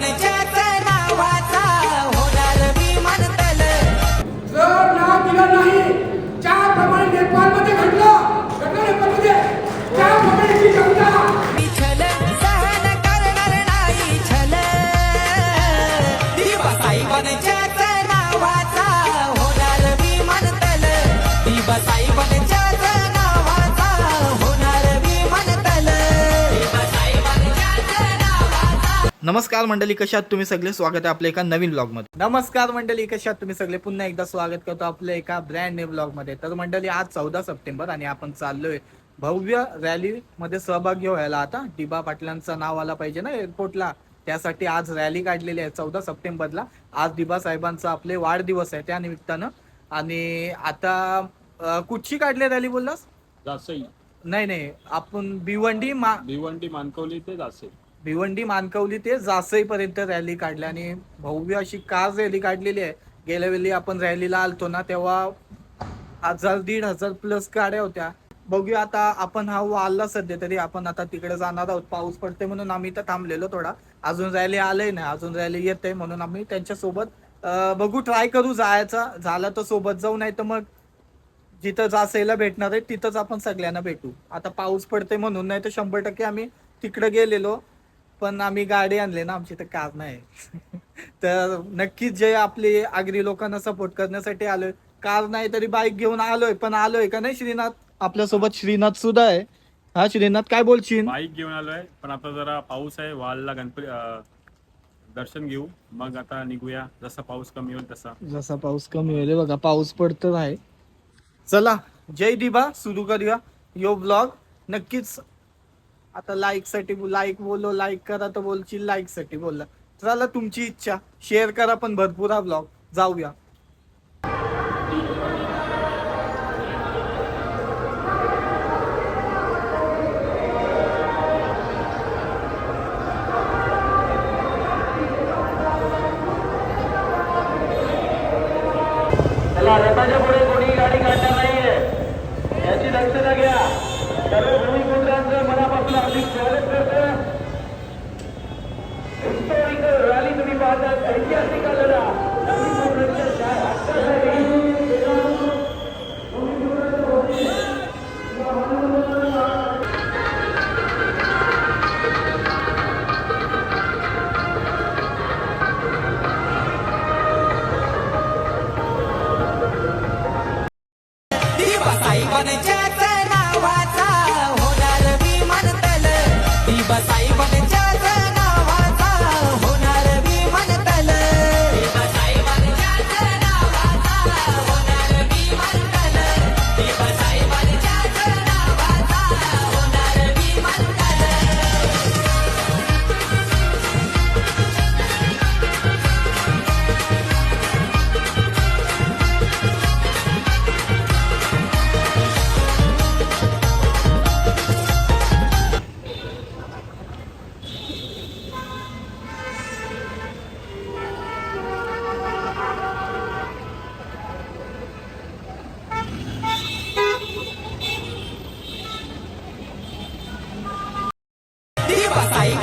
wanna नमस्कार मंडळी कशात तुम्ही सगळे? स्वागत आहे आपल्या एका नवीन ब्लॉगमध्ये नमस्कार मंडळी कशात तुम्ही सगळे? पुन्हा एकदा स्वागत करतो आपल्या एका ब्रँड न्यू ब्लॉगमध्ये तर मंडळी आज चौदा सप्टेंबर आणि आपण चाललोय भव्य रॅली मध्ये सहभागी व्हायला. आता डिबा पाटलांचं नाव आला पाहिजे ना एअरपोर्टला त्यासाठी आज रॅली काढलेली आहे चौदा सप्टेंबरला. आज दिबा साहेबांचा आपले वाढदिवस आहे त्या निमित्तानं. आणि आता कुठची काढली रॅली बोललास? नाही नाही आपण भिवंडी मा भिवंडी मानकवली ते जासई. भिवंडी मानकवली ते जासईपर्यंत रॅली काढली आणि भव्य अशी कार रॅली काढलेली आहे. गेल्या वेळी आपण रॅलीला आलतो ना तेव्हा हजार दीड हजार प्लस गाड्या होत्या. बघूया आता आपण हा आला सध्या तरी आपण आता तिकडे जाणार आहोत. पाऊस पडते म्हणून आम्ही इथं थांबलेलो थोडा. अजून रॅली आलंय नाही अजून रॅली येत आहे म्हणून आम्ही त्यांच्यासोबत बघू ट्राय करू जायचा. झाला तर सोबत जाऊ नाही तर मग जिथं जासेला भेटणार आहे तिथंच आपण सगळ्यांना भेटू. आता पाऊस पडते म्हणून नाही तर शंभर टक्के आम्ही तिकडे गेलेलो. पण आम्ही गाडी आणले ना आमची तर कार नाही. तर नक्कीच जे आपले आगरी लोकांना सपोर्ट करण्यासाठी आलोय. कार नाही तरी बाईक घेऊन आलोय पण आलोय का नाही श्रीनाथ? आपल्यासोबत श्रीनाथ सुद्धा आहे. हा श्रीनाथ काय बोलशील? बाईक घेऊन आलोय पण आता जरा पाऊस आहे वालला गणपती अं, दर्शन घेऊ. मग आता निघूया जसा पाऊस कमी होईल तसा. जसा पाऊस कमी होईल हे बघा पाऊस पडत आहे चला जय दिबा सुरू करूया. Yo blog. नक्कीच आता लाईकसाठी लाईक बोलो लाईक करा तर बोलशील लाईकसाठी बोलला. चला तुमची इच्छा. शेअर करा पण भरपूर हा ब्लॉग जाऊया. ऐतिहासिक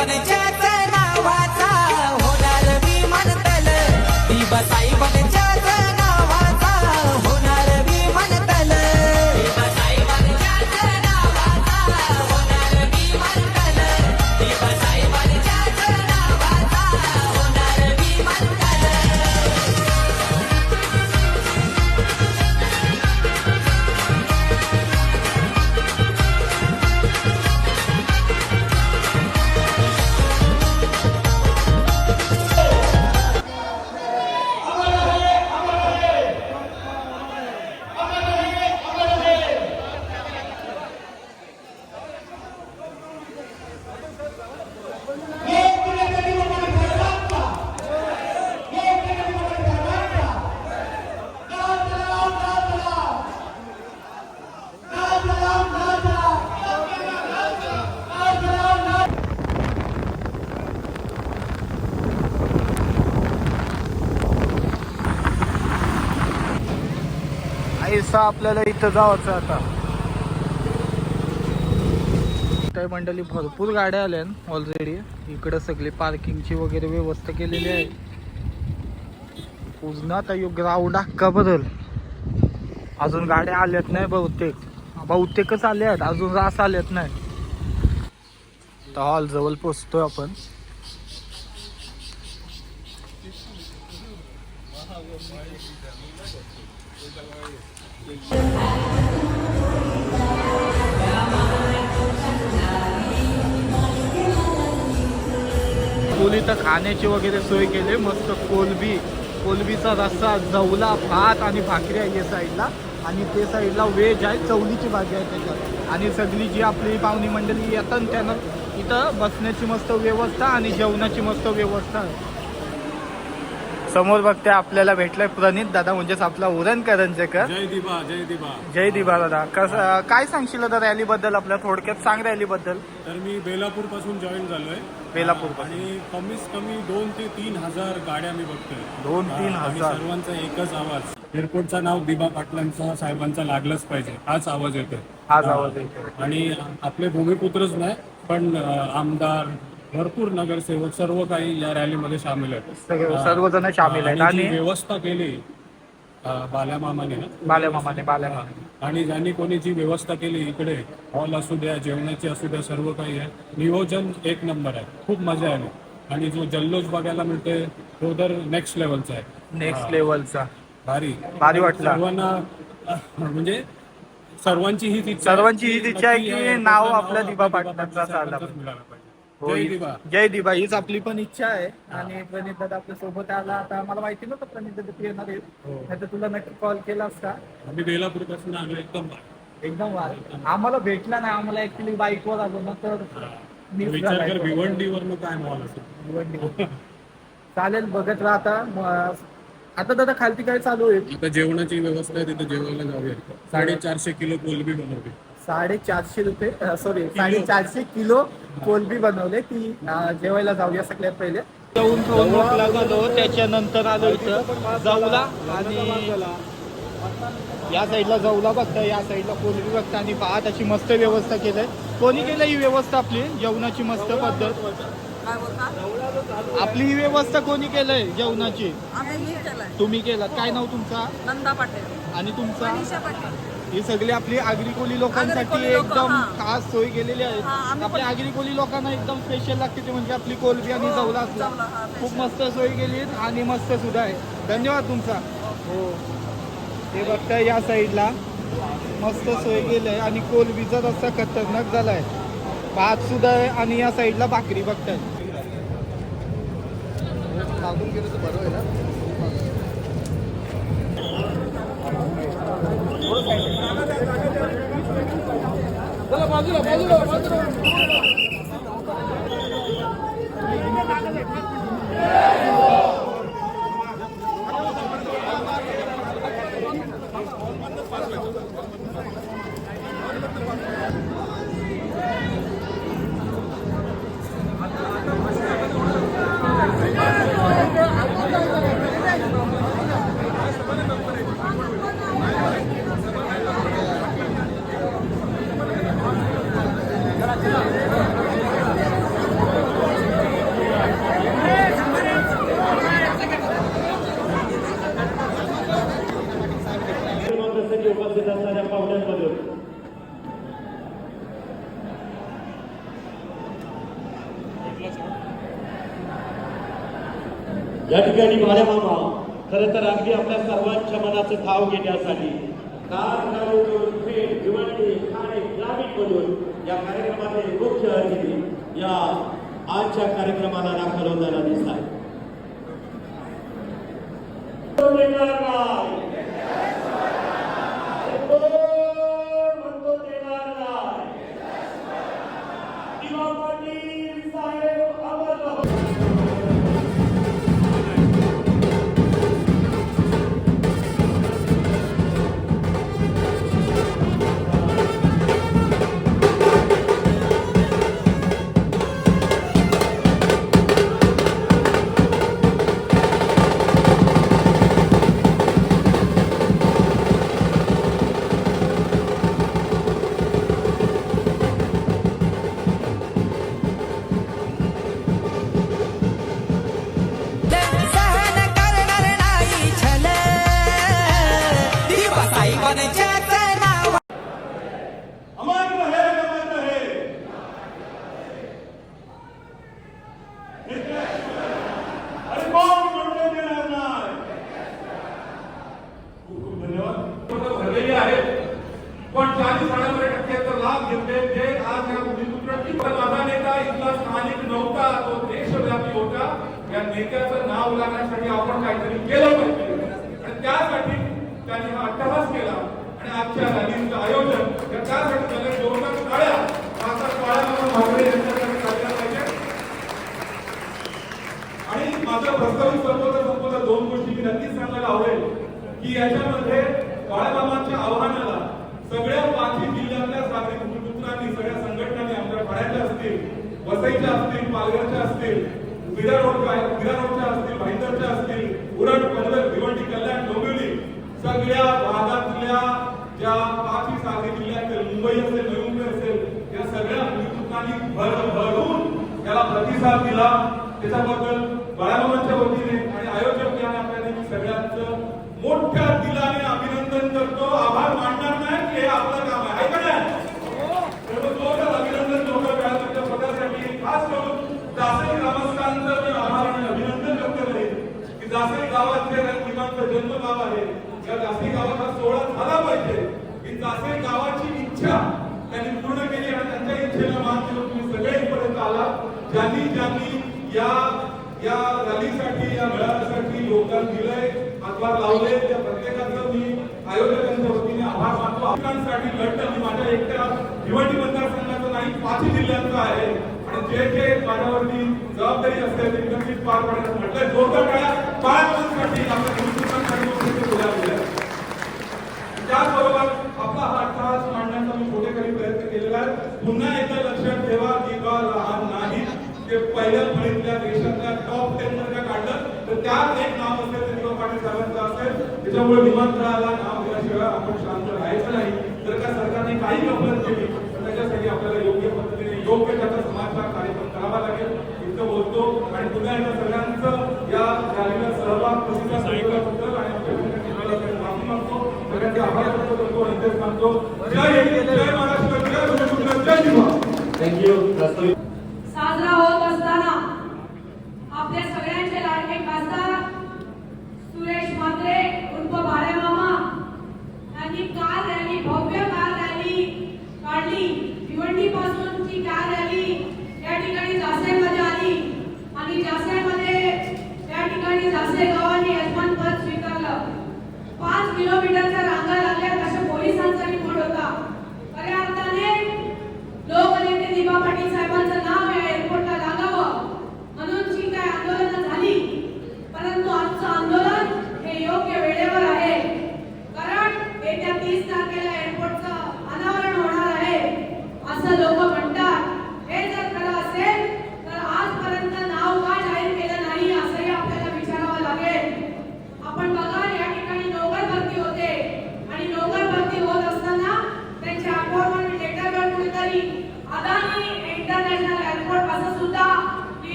What a ऐसा आपल्याला इथं जायचं आता. काय मंडळी भरपूर गाड्या आल्या ऑलरेडी इकडं सगळी पार्किंगची वगैरे व्यवस्था केलेली आहे. उजनात आता यो ग्राउंड अख्खा बदल. अजून गाड्या आल्यात नाही बहुतेक. बहुतेकच आले आहेत अजून रास आल्यात नाही. तर हॉल जवळ पोचतोय आपण. खोली तर खाण्याची वगैरे सोय केली मस्त कोलबी कोलबीचा रस्सा जवला भात आणि भाकरी आहे या साईडला. आणि ते साईडला व्हेज आहे चवलीची भाजी आहे त्याच्यात. आणि सगळी जी आपली पाहुणी मंडळी येतात त्यांना इथं बसण्याची मस्त व्यवस्था आणि जेवणाची मस्त व्यवस्था आहे. समोर बघते आपल्याला भेटलाय प्रणित दादा म्हणजेच आपला उरण करंजेकर. जय दिबा जय दिबा जय दिबा दादा. कसं काय सांगशील दादा रॅली बद्दल आपल्या थोडक्यात सांग रॅली बद्दल तर मी बेलापूरपासून जॉईन झालोय. बेलापूर आणि कमीत कमी दोन ते तीन हजार गाड्या मी बघतोय. दोन तीन हजार. सर्वांचा एकच आवाज. एअरपोर्टचा नाव दिबा पाटलांचा साहेबांचा लागलाच पाहिजे. हाच आवाज येतोय. आज आवाज येतो आणि आपले भूमिपुत्रच नाही पण आमदार भरपूर नगरसेवक सर्व काही या रॅलीमध्ये सामील आहेत. सगळे-. सर्वजण सामील आहेत. आणि जी आणि व्यवस्था केली अ, बाल्यामामाने ना? बाल्या मामाने बाल्या मामाने आणि ज्यांनी कोणी जी व्यवस्था केली इकडे हॉल असू द्या जेवणाची असू द्या सर्व काही आहे. नियोजन एक नंबर आहे. खूप मजा आली. आणि जो जल्लोष बघायला मिळतोय तो तर नेक्स्ट लेवलचा आहे. नेक्स्ट लेवलचा भारी. भारी वाटला. सर्वांना अ, म्हणजे सर्वांची हीच इच्छा सर्वांची हीच इच्छा आहे की नाव आपल्या दिबा आपल्या पाटलांचा साहेबांचंच झाला. मिळालं पाहिजे. जय दिबा जय दिबा हीच आपली पण इच्छा आहे. आणि प्रणित दादा आपल्यासोबत आला. आता मला माहिती नव्हतं प्रणित दादा तू येणार आहे. हो. नाही तर तुला नक्की कॉल केला असता आम्ही बेलापूरपासून आलो एकदम एकदम वार आम्हाला भेटला नाही. आम्हाला ऍक्च्युली बाईकवर आलो ना तर विचार कर तो. भिवंडीवर काय मॉल असेल. भिवंडी. चालेल बघत राहता आता. दादा खालती काय चालू आहे आता जेवणाची व्यवस्था आहे तिथे जेवायला जाऊया. साडेचारशे किलो कोलबी बनवली. साडेचारशे रुपये सॉरी साडेचारशे किलो कोलबी बनवले. ती जेवायला जाऊया सगळ्यात पहिले. जाऊन खाऊन झालो. त्याच्यानंतर आलो इथं. जाऊला आणि या साईडला जाऊला बघता या साईडला कोलबी बघता आणि भात अशी मस्त व्यवस्था केलंय. कोणी केलं ही व्यवस्था आपली? जेवणाची मस्त पद्धत. आपली ही व्यवस्था कोणी केलंय जेवणाची? तुम्ही केलं काय नाव तुमचा? नंदा पाटील. आणि तुमचा? ही सगळी आपली आगरी कोली लोकांसाठी आगरी कोली लोकं, एकदम हा. खास सोय केलेली आहे. हा, आम्ही आपल्या पण- आगरी कोली लोकांना एकदम स्पेशल लागते ते म्हणजे आपली कोलबी आणि जवला असला. जवला, हा, खूप मस्त सोय केली आहे आणि मस्त सुद्धा आहे. धन्यवाद तुमचा. हो. ते बघताय या साईडला मस्त सोय केलंय आणि कोलबीचा रस्ता खतरनाक झालाय. भात सुद्धा आहे आणि या साईडला भाकरी बघताय. उपस्थित マジロマジロマジロ असणाऱ्या पाहुण्यांमधून या ठिकाणी माझ्या मामा खरं तर अगदी आपल्या सर्वांच्या मनाचं ठाव घेण्यासाठी या कार्यक्रमाचे मुख्य अतिथी या आजच्या कार्यक्रमाला दाखल होताना दिसत आहे घेतले जे आज या प्रतिक माझा नेता इथला स्थानिक नव्हता तो देशव्यापी होता. या नेत्याचं नाव लागण्यासाठी आपण काहीतरी केलं पाहिजे. आणि त्यासाठी त्यांनी हा अट्टहास केला. आणि आजच्या रॅलीचं आयोजन त्यासाठी त्याला जोरदार काळ्या आता काळ्या भाकरे यांच्याकडे काढल्या पाहिजे आणि माझं प्रस्तावित संपवता संपवता दोन गोष्टी मी नक्कीच सांगायला आवडेल. की याच्यामध्ये काळ्या आव्हान वसईच्या असतील पालघरच्या असतील विरा रोड विरा रोडच्या असतील भाईंदरच्या असतील उरण पनवेल भिवंडी कल्याण डोंबिवली सगळ्या भागातल्या ज्या पाचवी सागरी जिल्ह्यातील मुंबई असेल नवी मुंबई असेल या सगळ्या निवडणुकांनी भर भरून त्याला प्रतिसाद दिला. त्याच्याबद्दल बाळाबाबांच्या वतीने आणि आयोजक या नात्याने मी सगळ्यांचं मोठ्या दिलाने अभिनंदन करतो. आभार मानणार नाही हे आपलं काम आहे आहे का नाही सर्व जोरदार अभिनंदन जोरदार व्यासपीठाच्या पदासाठी खास करून जासई ग्रामस्थांचं मी आभार आणि अभिनंदन व्यक्त करेन की जासई गावात जे रंगीमांचं जन्म गाव आहे या जास्ती गावाचा सोहळा झाला पाहिजे. ही जासे गावाची इच्छा त्यांनी पूर्ण केली आणि त्यांच्या इच्छेला मान देऊन तुम्ही सगळे इथपर्यंत आला. ज्यांनी ज्यांनी या या रॅलीसाठी या मेळाव्यासाठी योगदान दिलंय हातभार लावले त्या प्रत्येकाचं मी आयोजकांच्या वतीने आभार मानतो. अफगाणसाठी लढणं मी माझ्या एकट्या भिवंडी मतदारसंघाचं नाही पाचही जिल्ह्यांचं आहे. आणि जे जे माझ्यावरती जबाबदारी असते ते निगमित पार पाडण्याचं म्हटलंय. जोरदार टाळ्या बाळासाठी आपल्या हिंदुस्थानसाठी बोलावलेल्या त्याचबरोबर आपला हा अट्टहास मांडण्याचा मी छोटेखानी प्रयत्न केलेला आहे पुन्हा एकदा लक्षात ठेवा की बा लहान नाही ते पहिल्या फळीतल्या देशातल्या टॉप टेन मध्ये का काढलं तर त्यात एक नाव असेल तर दिवा पाटील साहेबांचं असेल. त्याच्यामुळे विमानतळाला नाव दिल्याशिवाय आपण शांत राहायचं नाही. जर का सरकारने काही गफलत केली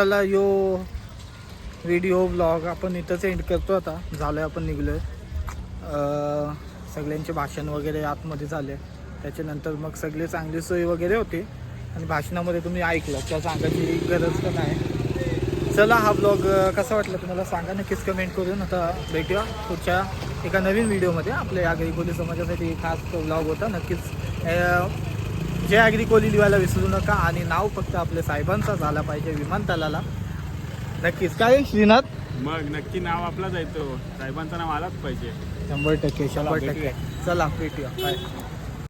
चला यो व्हिडिओ ब्लॉग आपण इथंच एंड करतो आता. झालं आपण निघलोय. सगळ्यांचे भाषण वगैरे आतमध्ये झाले. त्याच्यानंतर मग सगळे चांगली सोय वगैरे होती. आणि भाषणामध्ये तुम्ही ऐकलं. त्या सांगायची गरज पण आहे. चला हा ब्लॉग कसा वाटला तुम्हाला? सांगा नक्कीच कमेंट करून. आता भेटूया पुढच्या एका नवीन व्हिडिओमध्ये आपल्या या गरीबोली समाजासाठी खास ब्लॉग होता. नक्कीच अं, जय आगरी कोली लिवायला विसरू नका आणि नाव फक्त आपल्या साहेबांचा झाला पाहिजे विमानतळाला. नक्कीच. काय श्रीनाथ? मग नक्की नाव आपलाच आहे तो. साहेबांचं नाव आलाच पाहिजे. शंभर टक्के शंभर. टक्के. चला भेटूया. बाय